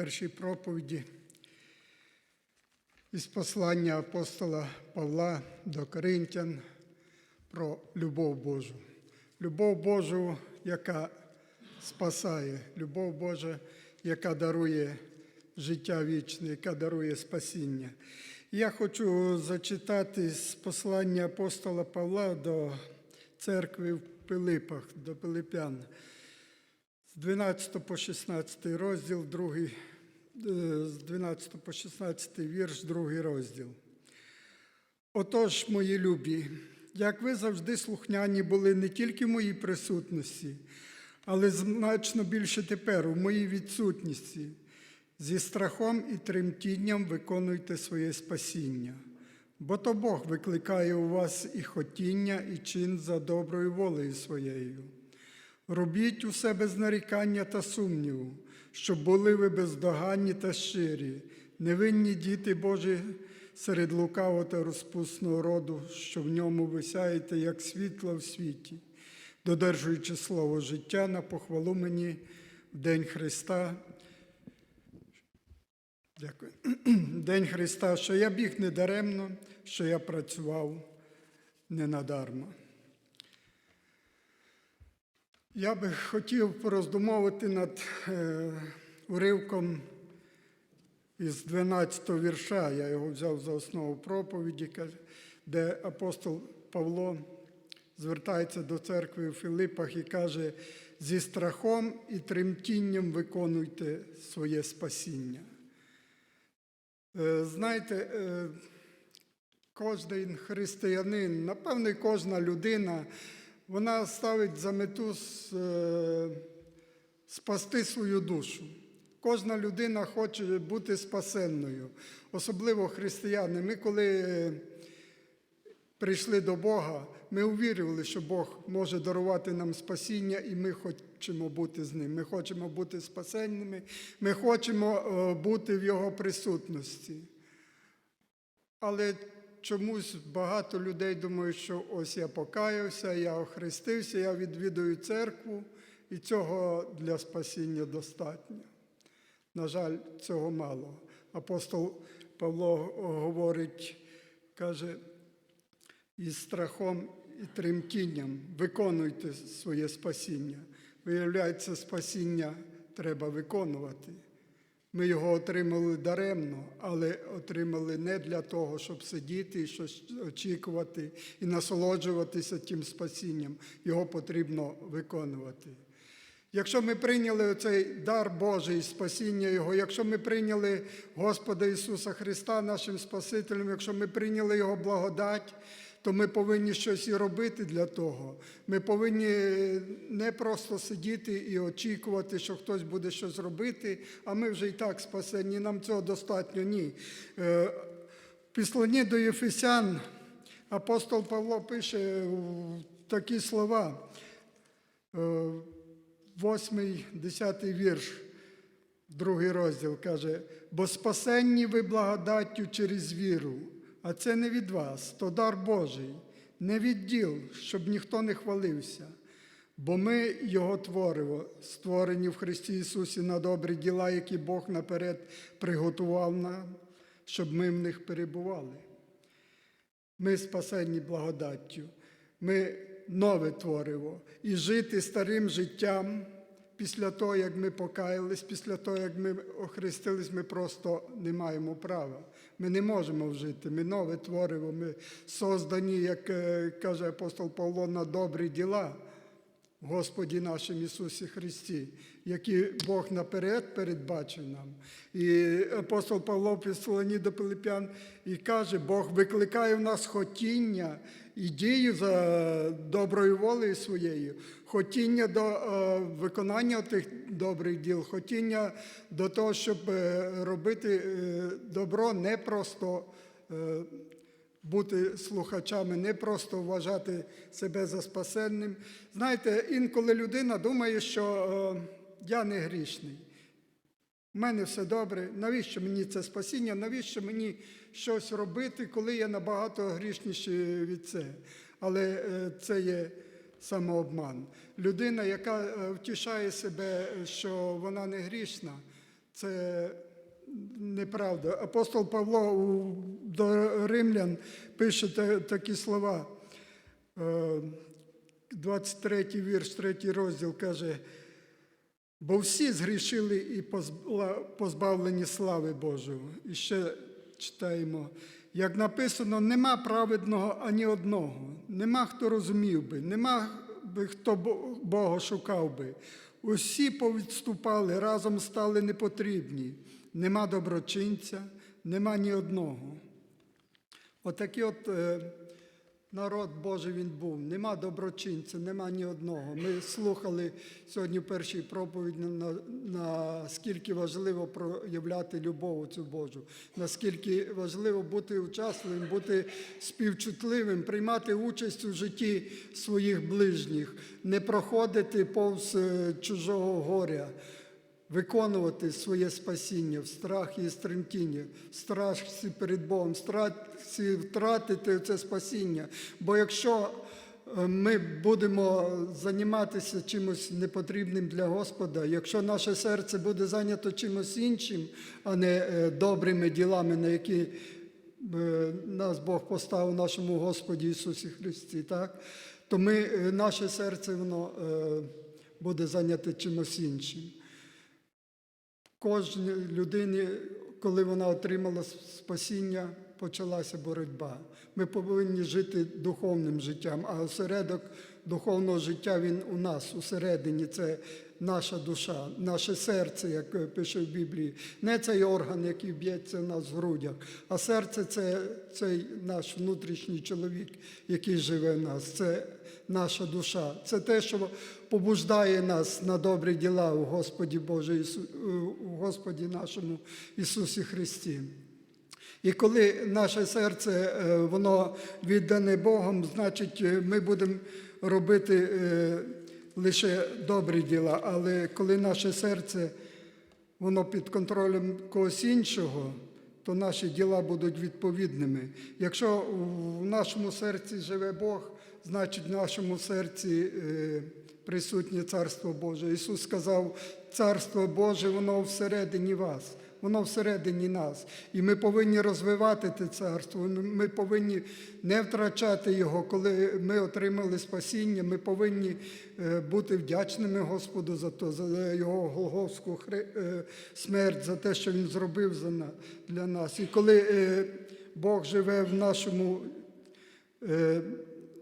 чули перші проповіді із послання апостола Павла до Коринтян про любов Божу. Любов Божу, яка спасає, любов Божа, яка дарує життя вічне, яка дарує спасіння. Я хочу зачитати з послання апостола Павла до церкви в Пилипах, до Пилипян. З 12 по 16 розділ, другий, з 12 по 16 вірш, другий розділ. Отож, мої любі, як ви завжди слухняні були не тільки в моїй присутності, але значно більше тепер у моїй відсутності, зі страхом і тремтінням виконуйте своє спасіння. Бо то Бог викликає у вас і хотіння, і чин за доброю волею своєю. Робіть усе без нарікання та сумніву, щоб були ви бездоганні та щирі, невинні діти Божі серед лукавого та розпусного роду, що в ньому ви сяєте, як світло в світі, додержуючи слово життя на похвалу мені в День Христа. Дякую. День Христа, що я біг не даремно, що я працював не надарма. Я би хотів пороздумовувати над е, уривком із 12-го вірша. Я його взяв за основу проповіді, де апостол Павло звертається до церкви у Філипах і каже: зі страхом і тремтінням виконуйте своє спасіння. Е, Знаєте, е, кожен християнин, напевно, кожна людина, вона ставить за мету е, спасти свою душу. Кожна людина хоче бути спасенною, особливо християни. Ми, коли е, прийшли до Бога, ми увірювали, що Бог може дарувати нам спасіння, і ми хочемо бути з ним. Ми хочемо бути спасенними, ми хочемо е, бути в Його присутності. Але чомусь багато людей думають, що ось я покаявся, я охрестився, я відвідую церкву, і цього для спасіння достатньо. На жаль, цього мало. Апостол Павло говорить, каже, із страхом і тремтінням виконуйте своє спасіння. Виявляється, спасіння треба виконувати. Ми його отримали даремно, але отримали не для того, щоб сидіти щось очікувати і насолоджуватися тим спасінням. Його потрібно виконувати. Якщо ми прийняли цей дар Божий, спасіння Його, якщо ми прийняли Господа Ісуса Христа нашим Спасителем, якщо ми прийняли Його благодать, то ми повинні щось і робити для того. Ми повинні не просто сидіти і очікувати, що хтось буде щось робити, а ми вже і так спасені, нам цього достатньо. Ні. Е, В післанні до Єфесян апостол Павло пише е, такі слова. Е, Восьмий, десятий вірш, другий розділ каже: бо спасенні ви благодаттю через віру, а це не від вас, то дар Божий, не від діл, щоб ніхто не хвалився. Бо ми Його творимо, створені в Христі Ісусі на добрі діла, які Бог наперед приготував нам, щоб ми в них перебували. Ми спасені благодаттю, ми нове творимо. І жити старим життям після того, як ми покаялись, після того, як ми охрестились, ми просто не маємо права. Ми не можемо вжити. Ми нове творимо, ми создані, як е, каже апостол Павло, на добрі діла. Господі нашому Ісусі Христі, які Бог наперед передбачив нам. І апостол Павло Післані до Пилип'ян і каже, Бог викликає в нас хотіння і дію за доброю волею своєю, хотіння до е, виконання тих добрих діл, хотіння до того, щоб е, робити е, добро не просто. бути слухачами, не просто вважати себе за спасенним. Знаєте, інколи людина думає, що я не грішний. У мене все добре. Навіщо мені це спасіння? Навіщо мені щось робити, коли я набагато грішніший від це? Але це є самообман. Людина, яка е, втішає себе, що вона не грішна, це неправда. Апостол Павло до римлян пише такі слова. Е, 23 вірш, 3 розділ каже, бо всі згрішили і позбавлені слави Божої. І ще читаємо, як написано, нема праведного ані одного, нема хто розумів би, нема би хто Бога шукав би. Усі повідступали, разом стали непотрібні. Нема доброчинця, нема ні одного. Отакі от е, народ Божий він був. Нема доброчинця, нема ні одного. Ми слухали сьогодні першій проповіді, на, наскільки важливо проявляти любов цю Божу, наскільки важливо бути учасливим, бути співчутливим, приймати участь у житті своїх ближніх, не проходити повз е, чужого горя виконувати своє спасіння в страхі і стремтінні, в страхі перед Богом, в страхі втратити це спасіння. Бо якщо е, ми будемо займатися чимось непотрібним для Господа, якщо наше серце буде зайнято чимось іншим, а не е, добрими ділами, на які е, нас Бог поставив нашому Господі Ісусі Христі, так? то ми, наше серце воно буде зайняте чимось іншим. Кожній людині, коли вона отримала спасіння, почалася боротьба. Ми повинні жити духовним життям, а осередок духовного життя він у нас усередині. Це наша душа, наше серце, як е, пише в Біблії. Не цей орган, який б'ється в нас в грудях, а серце це цей наш внутрішній чоловік, який живе в нас. Це наша душа. Це те, що побуждає нас на добрі діла у Господі Боже, Ісу, у Господі нашому Ісусі Христі. І коли наше серце е, воно віддане Богом, значить е, ми будемо робити е, лише добрі діла. Але коли наше серце воно під контролем когось іншого, то наші діла будуть відповідними. Якщо в нашому серці живе Бог, значить в нашому серці е, присутнє Царство Боже. Ісус сказав, Царство Боже, воно всередині вас. Воно всередині нас. І ми повинні розвивати те царство. Ми- повинні не втрачати його. Коли ми отримали спасіння, ми повинні е, бути вдячними Господу за то, за його голговську е, смерть, за те, що Він зробив для нас. І коли Бог живе в нашому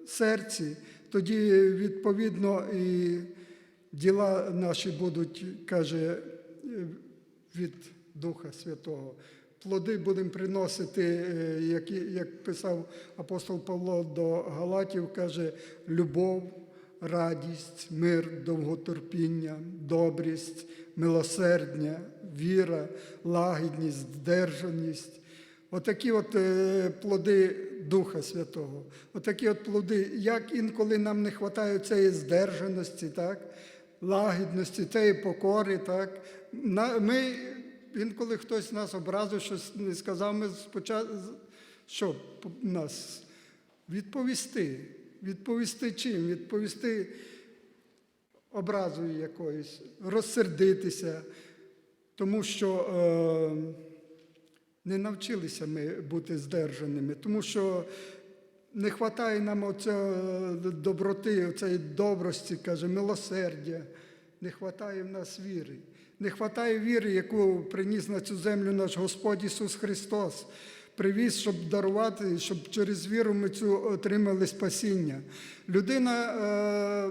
серці, тоді відповідно і діла наші будуть, каже, від Духа Святого. Плоди будемо приносити, е, як, як писав апостол Павло до Галатів, каже, любов, радість, мир, довготерпіння, добрість, милосердя, віра, лагідність, здержаність. Отакі от е, плоди Духа Святого. Отакі от плоди, як інколи нам не вистачає цієї здержаності, так? лагідності, цієї покори. Так? Ми, інколи хтось нас образив, щось не сказав, ми спочатку, що нас? Відповісти. Відповісти чим? Відповісти образою якоюсь, розсердитися, тому що. Е, не навчилися ми бути здержаними, тому що не вистачає нам оце доброти, цієї добрості, каже, милосердя. Не вистачає в нас віри. Не вистачає віри, яку приніс на цю землю наш Господь Ісус Христос. Привіз, щоб дарувати, щоб через віру ми цю отримали спасіння. Людина, е,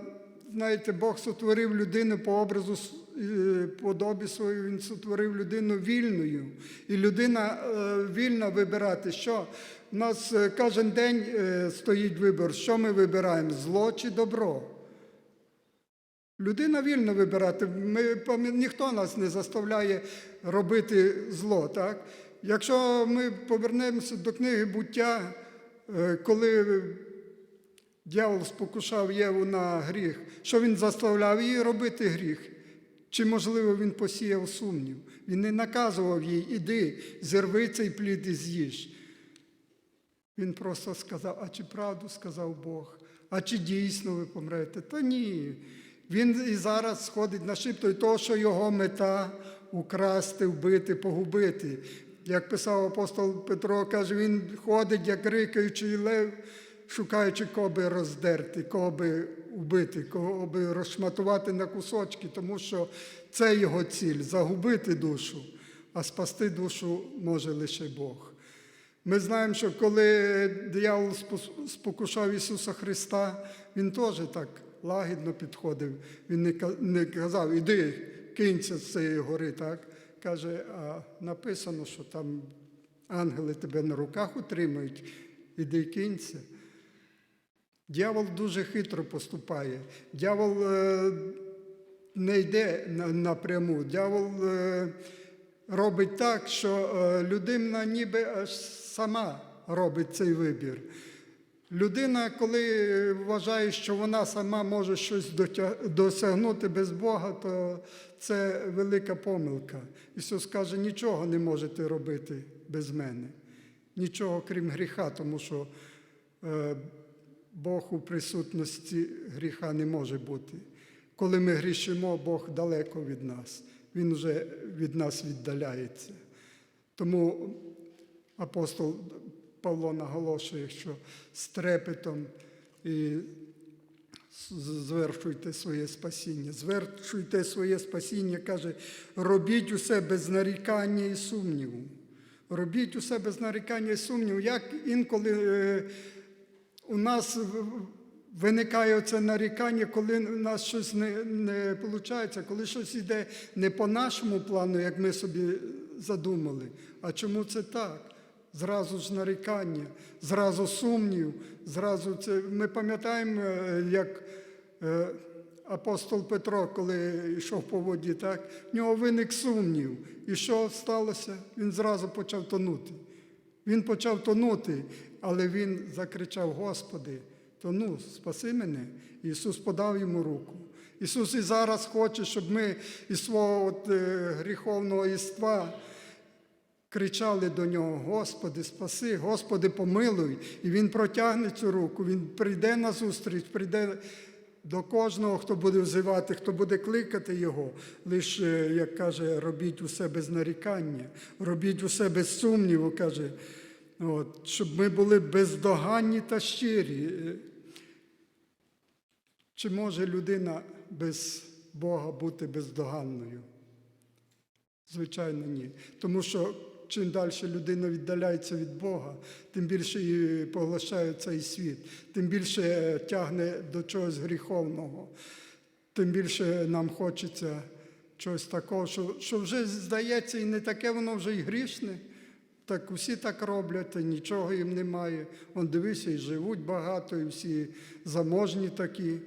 знаєте, Бог сотворив людину по образу подобі свою, Він сотворив людину вільною. І людина е, вільна вибирати, що у нас е, кожен день е, стоїть вибір, що ми вибираємо, зло чи добро. Людина вільно вибирати. Ми, ніхто нас не заставляє робити зло. Так? Якщо ми повернемося до книги буття, е, коли дьявол спокушав Єву на гріх, що він заставляв її робити гріх? Чи, можливо, він посіяв сумнів? Він не наказував їй, іди, зірви цей плід і з'їж. Він просто сказав, а чи правду сказав Бог? А чи дійсно ви помрете? Та ні. Він і зараз сходить на шипту того, що його мета украсти, вбити, погубити. Як писав апостол Петро, каже, він ходить, як рикаючий лев, шукаючи кого би роздерти, кого би вбити, кого розшматувати на кусочки, тому що це його ціль загубити душу, а спасти душу може лише Бог. Ми знаємо, що коли диявол спокушав Ісуса Христа, Він теж так лагідно підходив. Він не не казав, іди, кинься з цієї гори. так? Каже, а написано, що там ангели тебе на руках утримують, іди кинься. Дьявол дуже хитро поступає. Дьявол е, не йде напряму. Дьявол е, робить так, що е, людина ніби аж сама робить цей вибір. Людина, коли вважає, що вона сама може щось досягнути без Бога, то це велика помилка. Ісус каже, нічого не можете робити без мене, нічого крім гріха, тому що Бог у присутності гріха не може бути. Коли ми грішимо, Бог далеко від нас, Він вже від нас віддаляється. Тому апостол Павло наголошує, що з трепетом і звершуйте своє спасіння. Звершуйте своє спасіння, каже, робіть усе без нарікання і сумніву. Робіть усе без нарікання і сумніву. Як інколи е, у нас виникає це нарікання, коли у нас щось не, не виходить, коли щось йде не по нашому плану, як ми собі задумали. А чому це так? Зразу ж нарікання, зразу сумнів, зразу це. Ми пам'ятаємо, е, як е, апостол Петро, коли йшов по воді, так, в нього виник сумнів. І що сталося? Він зразу почав тонути. Він почав тонути, але він закричав: Господи, тону, спаси мене. Ісус подав йому руку. Ісус і зараз хоче, щоб ми із свого от, е, гріховного єства кричали до нього: Господи, спаси, Господи, помилуй. І Він протягне цю руку, Він прийде на зустріч, прийде до кожного, хто буде взивати, хто буде кликати Його. Лише, як каже, робіть усе без нарікання, робіть усе без сумніву, каже, от, щоб ми були бездоганні та щирі. Чи може людина без Бога бути бездоганною? Звичайно, ні. Тому що чим далі людина віддаляється від Бога, тим більше її поглощає цей світ, тим більше тягне до чогось гріховного, тим більше нам хочеться чогось такого, що, що вже здається і не таке воно вже і грішне. Так усі так роблять, нічого їм немає. Он дивися, і живуть багато, і всі заможні такі,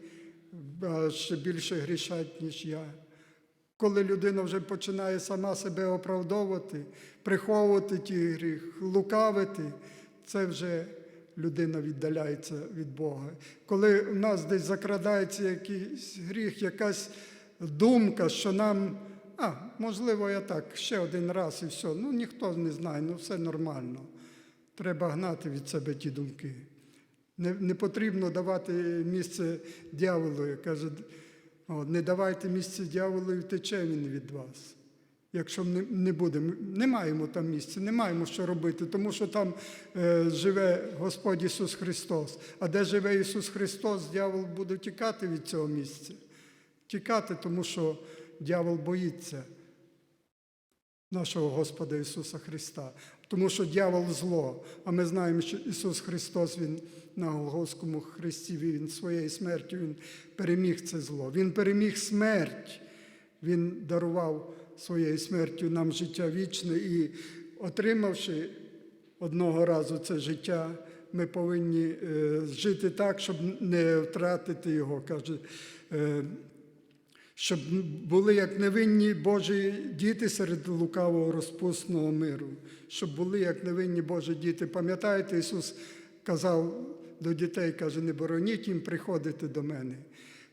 а ще більше грішать, ніж я. Коли людина вже починає сама себе оправдовувати, приховувати ті гріх, лукавити, це вже людина віддаляється від Бога. Коли у нас десь закрадається якийсь гріх, якась думка, що нам, а, можливо, я так, ще один раз і все. Ну ніхто не знає, ну все нормально. Треба гнати від себе ті думки. Не, не потрібно давати місце дьяволу. Каже, не давайте місце дьяволу і втече він від вас. Якщо не, не будемо, не маємо там місця, не маємо що робити, тому що там е, живе Господь Ісус Христос. А де живе Ісус Христос, дьявол буде тікати від цього місця. Тікати, тому що дьявол боїться нашого Господа Ісуса Христа. Тому що дьявол зло. А ми знаємо, що Ісус Христос, Він на Голгофському хресті, Він своєю смертю Він переміг це зло. Він переміг смерть. Він дарував своєю смертю нам життя вічне і, отримавши одного разу це життя, ми повинні е, жити так, щоб не втратити його. Каже, е, щоб були як невинні Божі діти серед лукавого розпусного миру, щоб були як невинні Божі діти. Пам'ятаєте, Ісус казав до дітей, каже, не бороніть їм приходити до мене.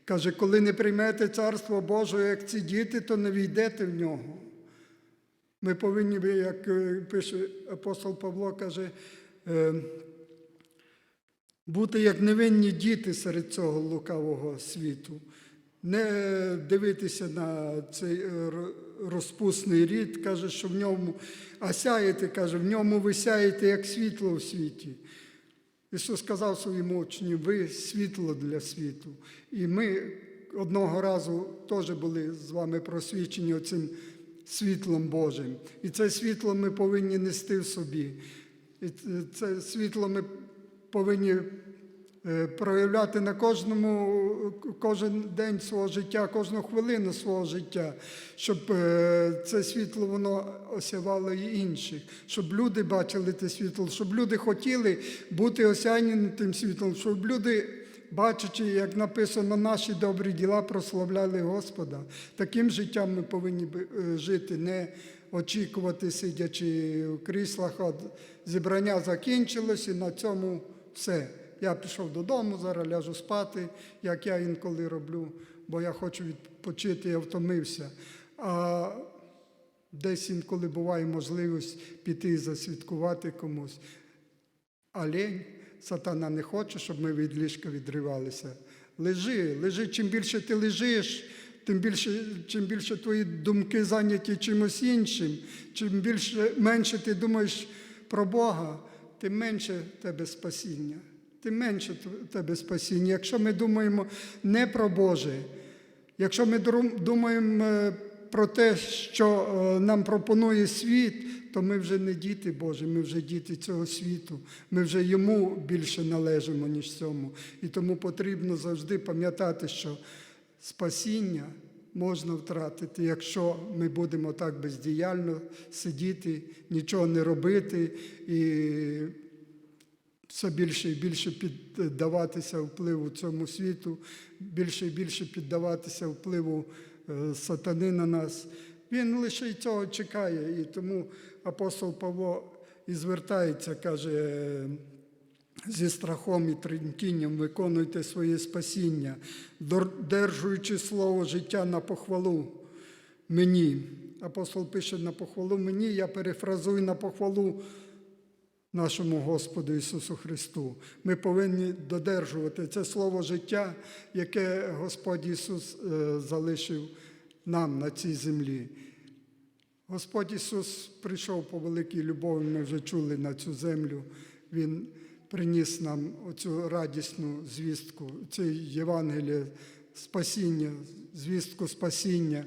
Каже, коли не приймете Царство Боже, як ці діти, то не війдете в нього. Ми повинні, як е, пише апостол Павло, каже, е, бути як невинні діти серед цього лукавого світу. Не дивитися на цей е, розпусний рід, каже, що в ньому, а сяєте, каже, в ньому ви сяєте, як світло в світі. Ісус сказав своїм учням, ви світло для світу. І ми одного разу теж були з вами просвічені оцим світлом Божим. І це світло ми повинні нести в собі. І це- світло ми повинні проявляти на кожному, кожен день свого життя, кожну хвилину свого життя, щоб е, це світло воно осявало і інших, щоб люди бачили те світло, щоб люди хотіли бути осяяні тим світлом, щоб люди. Бачачи, як написано, наші добрі діла прославляли Господа. Таким життям ми повинні е, жити, не очікувати, сидячи в кріслах, от зібрання закінчилось і на цьому все. Я пішов додому, зараз ляжу спати, як я інколи роблю, бо я хочу відпочити, я втомився. А десь інколи буває можливість піти засвідкувати комусь. А лень, сатана не хоче, щоб ми від ліжка відривалися. Лежи, лежи, чим більше ти лежиш, тим більше, чим більше твої думки зайняті чимось іншим, чим більше менше ти думаєш про Бога, тим менше тебе спасіння. Тим менше тебе спасіння. Якщо ми думаємо не про Боже, якщо ми думаємо е, про те, що е, нам пропонує світ, то ми вже не діти Божі, ми вже діти цього світу. Ми вже йому більше належимо, ніж цьому. І тому потрібно завжди пам'ятати, що спасіння можна втратити, якщо ми будемо так бездіяльно сидіти, нічого не робити і все більше і більше піддаватися впливу цьому світу, більше і більше піддаватися впливу е, сатани на нас. Він лише й цього чекає. І тому апостол Павло і звертається, каже, зі страхом і тремтінням виконуйте своє спасіння, додержуючи слово життя на похвалу мені. Апостол пише на похвалу мені, я перефразую на похвалу нашому Господу Ісусу Христу. Ми повинні додержувати це слово життя, яке Господь Ісус е, залишив нам на цій землі. Господь Ісус прийшов по великій любові, ми вже чули на цю землю. Він приніс нам оцю радісну звістку, це Євангеліє спасіння, звістку спасіння.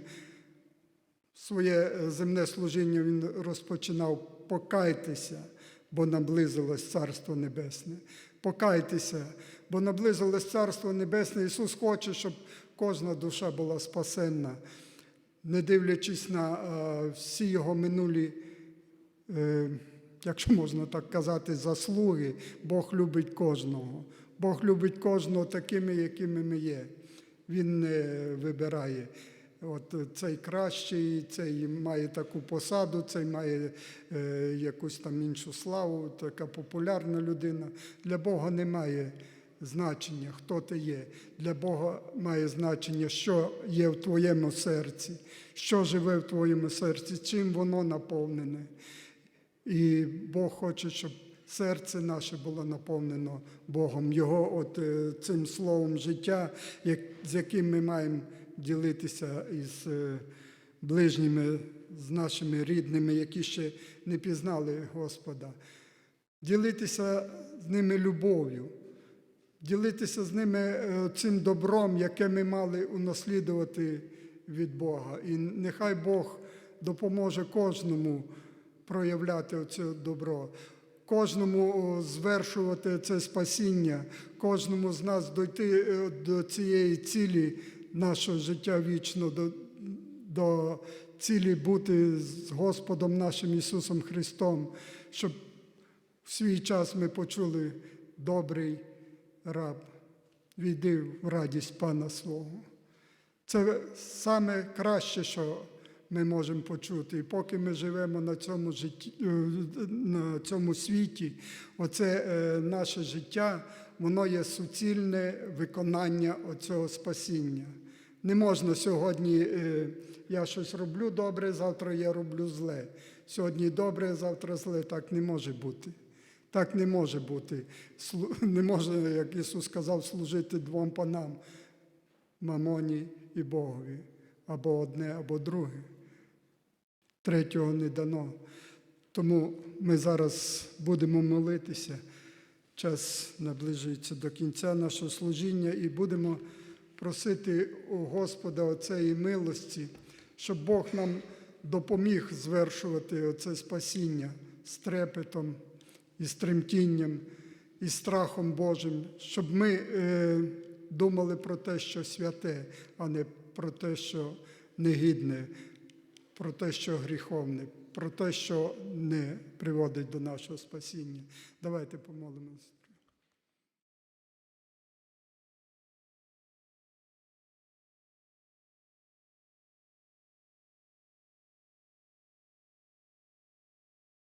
Своє е, земне служіння він розпочинав покайтеся, бо наблизилось Царство Небесне. Покайтеся, бо наблизилось Царство Небесне. Ісус хоче, щоб кожна душа була спасенна, не дивлячись на е, всі його минулі, е, якщо можна так казати, заслуги. Бог любить кожного. Бог любить кожного такими, якими ми є. Він не вибирає. От цей кращий, цей має таку посаду, цей має е, якусь там іншу славу, така популярна людина. Для Бога немає значення, хто ти є. Для Бога має значення, що є в твоєму серці, що живе в твоєму серці, чим воно наповнене. І Бог хоче, щоб серце наше було наповнено Богом, Його от е, цим словом життя, як, з яким ми маємо ділитися із е, ближніми, з нашими рідними, які ще не пізнали Господа. Ділитися з ними любов'ю, ділитися з ними е, цим добром, яке ми мали унаслідувати від Бога. І нехай Бог допоможе кожному проявляти оце добро, кожному звершувати це спасіння, кожному з нас дойти е, до цієї цілі нашого життя вічно, до, до цілі бути з Господом нашим Ісусом Христом, щоб в свій час ми почули добрий раб, війди в радість Пана свого. Це саме краще, що ми можемо почути. І поки ми живемо на цьому житті, е, на цьому світі, оце е, наше життя, воно є суцільне виконання оцього спасіння. Не можна сьогодні е, я щось роблю добре, завтра я роблю зле. Сьогодні добре, завтра зле. Так не може бути. Так не може бути. Не може, як Ісус сказав, служити двом панам мамоні і Богові. Або одне, або друге. Третього не дано. Тому ми зараз будемо молитися. Час наближується до кінця нашого служіння і будемо просити у Господа оцеї милості, щоб Бог нам допоміг звершувати оце спасіння з трепетом і з тремтінням, і страхом Божим, щоб ми е, думали про те, що святе, а не про те, що негідне, про те, що гріховне, про те, що не приводить до нашого спасіння. Давайте помолимось.